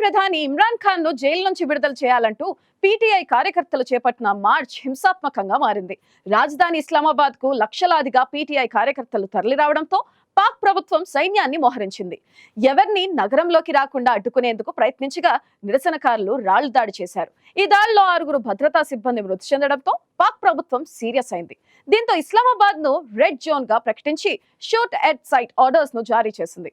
ప్రధాని ఇమ్రాన్ ఖాన్ను జైలు నుంచి విడుదల చేయాలంటూ పీటీఐ కార్యకర్తలు చేపట్టిన మార్చ్ హింసాత్మకంగా మారింది. రాజధాని ఇస్లామాబాద్కు లక్షలాదిగా పీటీఐ కార్యకర్తలు తరలిరావడంతో పాక్ ప్రభుత్వం సైన్యాన్ని మోహరించింది. ఎవరిని నగరంలోకి రాకుండా అడ్డుకునేందుకు ప్రయత్నించగా నిరసనకారులు రాళ్ళు దాడి చేశారు. ఈ దాడిలో ఆరుగురు భద్రతా సిబ్బంది మృతి చెందడంతో పాక్ ప్రభుత్వం సీరియస్ అయింది. దీంతో ఇస్లామాబాద్ను రెడ్ జోన్గా ప్రకటించి షూట్ ఎట్ సైట్ ఆర్డర్స్ను జారీ చేసింది.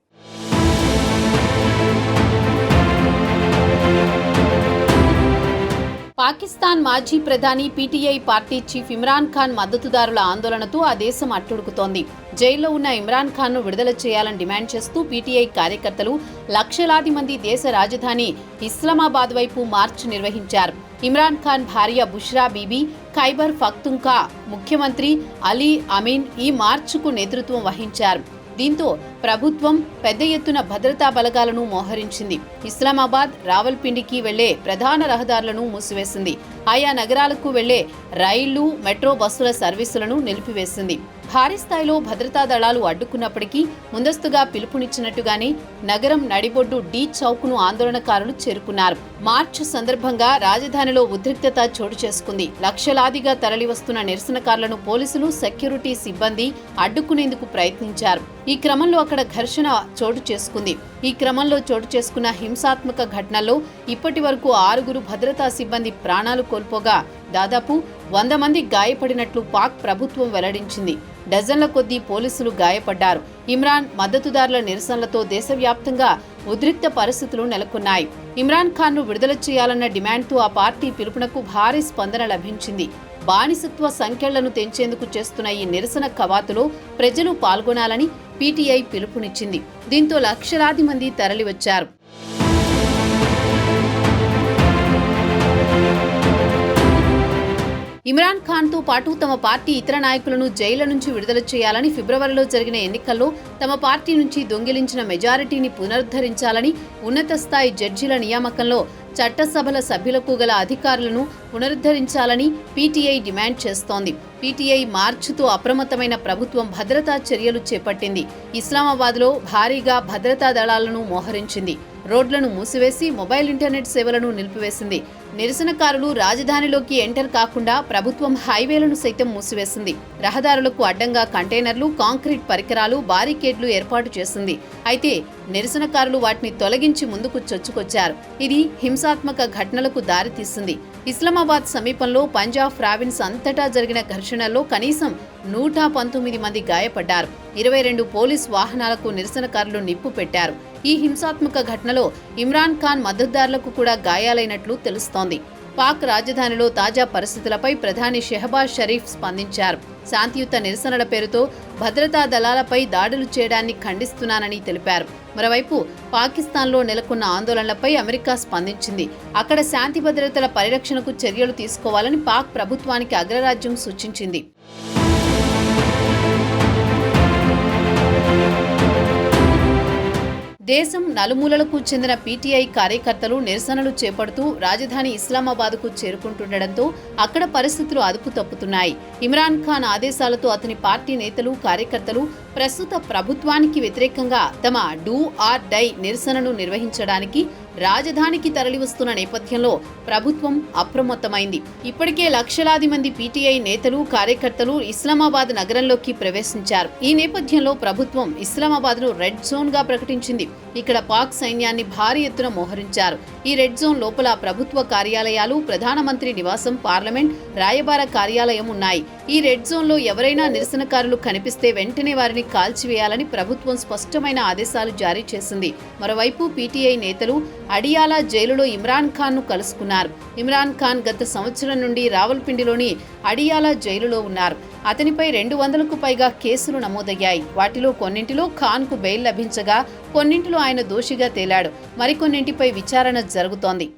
పాకిస్తాన్ మాజీ ప్రధాని PTI party chief Imran Khan మద్దతుదారుల ఆందోళనతో ఆ దేశం అట్టుడుకుతోంది. జైల్లో ఉన్న ఇమ్రాన్ ఖాన్ను విడుదల చేయాలని డిమాండ్ చేస్తూ పీటీఐ కార్యకర్తలు లక్షలాది మంది దేశ రాజధాని ఇస్లామాబాద్ వైపు మార్చ్ నిర్వహించారు. ఇమ్రాన్ ఖాన్ భార్య బుష్రా బీబీ ఖైబర్ ఫక్తుంకా ముఖ్యమంత్రి అలీ అమీన్ ఈ మార్చుకు నేతృత్వం వహించారు. దీంతో ప్రభుత్వం పెద్ద ఎత్తున భద్రతా బలగాలను మోహరించింది. ఇస్లామాబాద్ రావల్పిండికి వెళ్ళే ప్రధాన రహదారులను మూసివేసింది. ఆయా నగరాలకు వెళ్ళే రైళ్ళు మెట్రో బస్సుల సర్వీసులను నిలిపివేసింది. భారీ స్థాయిలో భద్రతా దళాలు అడ్డుకున్నప్పటికీ ముందస్తుగా పిలుపునిచ్చినట్టుగానే నగరం నడిబొడ్డు డీ చౌక్ను ఆందోళనకారులు చేరుకున్నారు. మార్చ్ సందర్భంగా రాజధానిలో ఉద్రిక్తత చోటు చేసుకుంది. లక్షలాదిగా తరలివస్తున్న నిరసనకారులను పోలీసులు సెక్యూరిటీ సిబ్బంది అడ్డుకునేందుకు ప్రయత్నించారు. ఈ క్రమంలో అక్కడ ఘర్షణ చోటు చేసుకుంది. ఈ క్రమంలో చోటు చేసుకున్న హింసాత్మక ఘటనల్లో ఇప్పటి వరకు ఆరుగురు భద్రతా సిబ్బంది ప్రాణాలు కోల్పోగా దాదాపు వంద మంది గాయపడినట్లు పాక్ ప్రభుత్వం వెల్లడించింది. డజన్ల కొద్దీ పోలీసులు గాయపడ్డారు. ఇమ్రాన్ మద్దతుదారుల నిరసనలతో దేశవ్యాప్తంగా ఉద్రిక్త పరిస్థితులు నెలకొన్నాయి. ఇమ్రాన్ ఖాన్ను విడుదల చేయాలన్న డిమాండ్తో ఆ పార్టీ పిలుపునకు భారీ స్పందన లభించింది. బానిసత్వ సంఖ్యలను తెంచేందుకు చేస్తున్న ఈ నిరసన కవాతులో ప్రజలు పాల్గొనాలని పీటీఐ పిలుపునిచ్చింది. దీంతో లక్షలాది మంది తరలివచ్చారు. ఇమ్రాన్ ఖాన్తో పాటు తమ పార్టీ ఇతర నాయకులను జైళ్ళ నుంచి విడుదల చేయాలని ఫిబ్రవరిలో జరిగిన ఎన్నికల్లో తమ పార్టీ నుంచి దొంగిలించిన మెజారిటీని పునరుద్ధరించాలని ఉన్నత స్థాయి జడ్జీల నియామకంలో చట్టసభల సభ్యులకు గల అధికారులను పునరుద్ధరించాలని పీటీఐ డిమాండ్ చేస్తోంది. పీటీఐ మార్చుతో అప్రమత్తమైన ప్రభుత్వం భద్రతా చర్యలు చేపట్టింది. ఇస్లామాబాద్లో భారీగా భద్రతా దళాలను మోహరించింది. రోడ్లను మూసివేసి మొబైల్ ఇంటర్నెట్ సేవలను నిలిపివేసింది. నిరసనకారులు రాజధానిలోకి ఎంటర్ కాకుండా ప్రభుత్వం హైవేలను సైతం మూసివేసింది. రహదారులకు అడ్డంగా కంటైనర్లు కాంక్రీట్ పరికరాలు బారికేడ్లు ఏర్పాటు చేసింది. అయితే నిరసనకారులు వాటిని తొలగించి ముందుకు చొచ్చుకొచ్చారు. ఇది హింసాత్మక ఘటనలకు దారితీస్తుంది ఇస్లామాబాద్ సమీపంలో పంజాబ్ ప్రావిన్స్ అంతటా జరిగిన ఘర్షణల్లో కనీసం నూట పంతొమ్మిది మంది గాయపడ్డారు. ఇరవై రెండు పోలీస్ వాహనాలకు నిరసనకారులు నిప్పు పెట్టారు. ఈ హింసాత్మక ఘటనలో ఇమ్రాన్ ఖాన్ మద్దతుదారులకు కూడా గాయాలైనట్లు తెలుస్తోంది. పాక్ రాజధానిలో తాజా పరిస్థితులపై ప్రధాని షెహబాజ్ షరీఫ్ స్పందించారు. శాంతియుత నిరసనల పేరుతో భద్రతా దళాలపై దాడులు చేయడాన్ని ఖండిస్తున్నానని తెలిపారు. మరోవైపు పాకిస్తాన్లో నెలకొన్న ఆందోళనలపై అమెరికా స్పందించింది. అక్కడ శాంతి భద్రతల పరిరక్షణకు చర్యలు తీసుకోవాలని పాక్ ప్రభుత్వానికి అగ్రరాజ్యం సూచించింది. దేశం నలుమూలలకు చెందిన పీటీఐ కార్యకర్తలు నిరసనలు చేపడుతూ రాజధాని ఇస్లామాబాద్కు చేరుకుంటుండటంతో అక్కడ పరిస్థితులు అదుపు తప్పుతున్నాయి ఇమ్రాన్ ఖాన్ ఆదేశాలతో అతని పార్టీ నేతలు కార్యకర్తలు ప్రస్తుత ప్రభుత్వానికి వ్యతిరేకంగా తమ డూ ఆర్ డై నిరసనను నిర్వహించడానికి రాజధానికి తరలివస్తున్న నేపథ్యంలో ప్రభుత్వం అప్రమత్తమైంది. ఇప్పటికే లక్షలాది మంది పీటీఐ నేతలు కార్యకర్తలు ఇస్లామాబాద్ నగరంలోకి ప్రవేశించారు. ఈ నేపథ్యంలో ప్రభుత్వం ఇస్లామాబాద్ను రెడ్ జోన్గా ప్రకటించింది. ఇక్కడ పాక్ సైన్యాన్ని భారీ ఎత్తున మోహరించారు. ఈ రెడ్ జోన్ లోపల ప్రభుత్వ కార్యాలయాలు ప్రధానమంత్రి నివాసం పార్లమెంట్ రాయబార కార్యాలయం ఉన్నాయి. ఈ రెడ్ జోన్లో ఎవరైనా నిరసనకారులు కనిపిస్తే వెంటనే వారిని కాల్చివేయాలని ప్రభుత్వం స్పష్టమైన ఆదేశాలు జారీ చేసింది. మరోవైపు పీటీఐ నేతలు అడియాలా జైలులో ఇమ్రాన్ ఖాన్ను కలుసుకున్నారు. ఇమ్రాన్ ఖాన్ గత సంవత్సరం నుండి రావల్పిండిలోని అడియాలా జైలులో ఉన్నారు. అతనిపై రెండు వందలకు పైగా కేసులు నమోదయ్యాయి. వాటిలో కొన్నింటిలో ఖాన్కు బెయిల్ లభించగా కొన్నింటిలో ఆయన దోషిగా తేలాడు. మరికొన్నింటిపై విచారణ జరుగుతోంది.